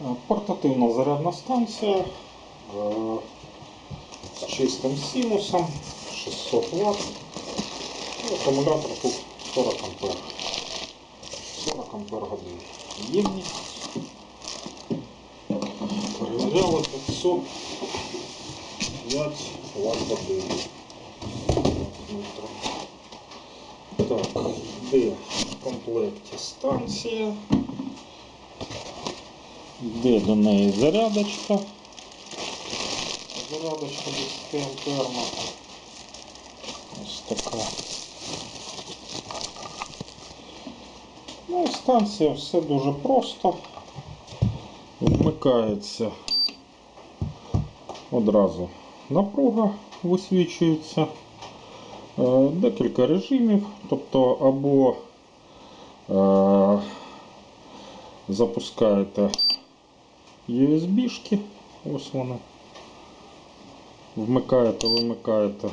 Е, Портативна зарядна станція е, з чистим синусом 600 Вт. Акумулятор тут 40 А. 40 ампер годин. Ємність. Перевіряли 505 Вт годин. Так, де в комплекті станція. Де до неї зарядочка? Зарядочка 10 амперна. Ось така. Ну і станція все дуже просто. Вмикається одразу напруга висвічується. Е, Декілька режимів, тобто або е, запускаєте USB-шки, ось вони. Вмикаєте, вимикаєте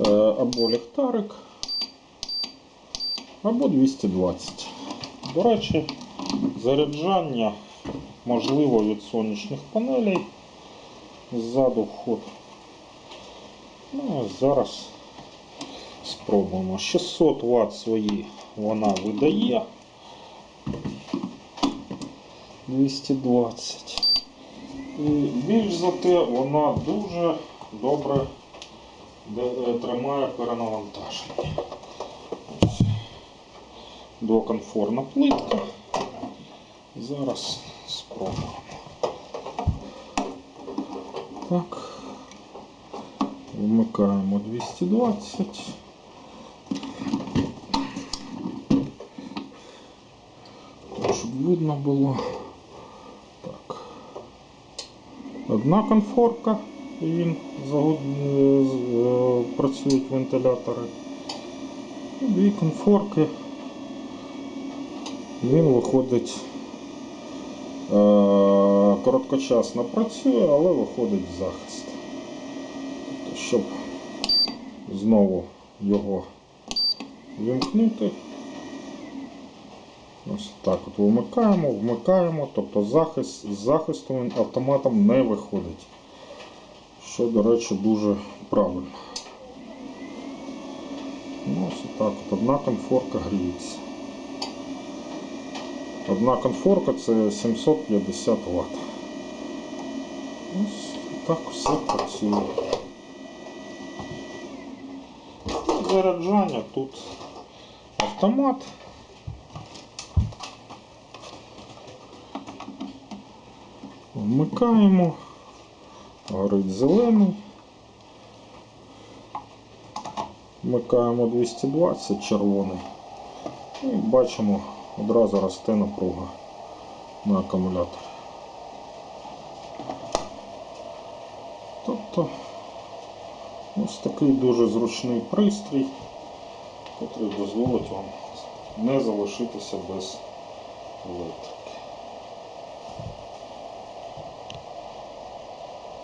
е, або ліхтарик, або 220. До речі, заряджання можливо від сонячних панелей. Ззаду вход. Ну, зараз спробуємо. 600 Вт свої вона видає. 220. І більш за те, вона дуже добре е, тримає перенавантаження. Двоконфорна плитка. Зараз спробуємо. Так. Вмикаємо 220. Так, Щоб видно було. Так. Одна конфорка, і він загод... е, працюють вентилятори. Дві конфорки. Він виходить е, короткочасно працює, але виходить в захист. Тобто, щоб знову його вімкнути. Ось так от вимикаємо, вмикаємо, тобто захист, з захисту він автоматом не виходить. Що, до речі, дуже правильно. Ну, ось так от одна конфорка гріється. Одна конфорка це 750 Вт. Ось так все працює. Заряджання тут автомат. Вмикаємо, горить зелений. Вмикаємо 220 червоний. І бачимо, одразу росте напруга на акумуляторі. Тобто ось такий дуже зручний пристрій, який дозволить вам не залишитися без LED.